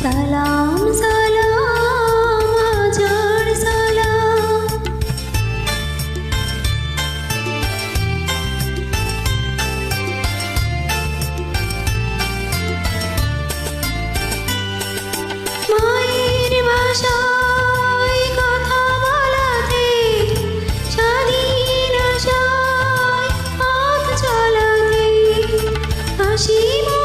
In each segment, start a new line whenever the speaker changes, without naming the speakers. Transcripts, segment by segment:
সালাম সালাম আজর সালাম মায়ের ভাষা Shiva.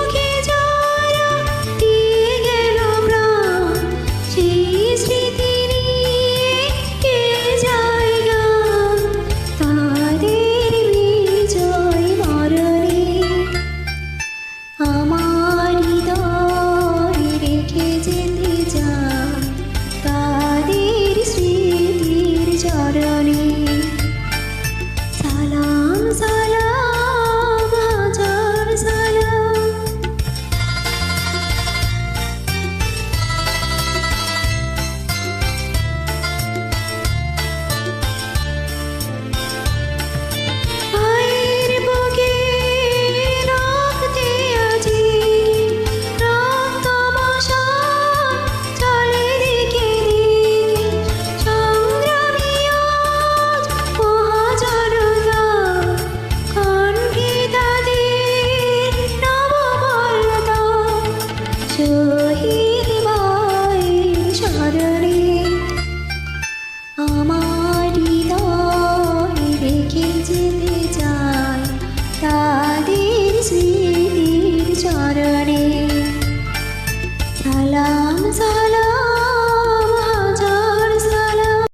स्वीति चारणे फलां साला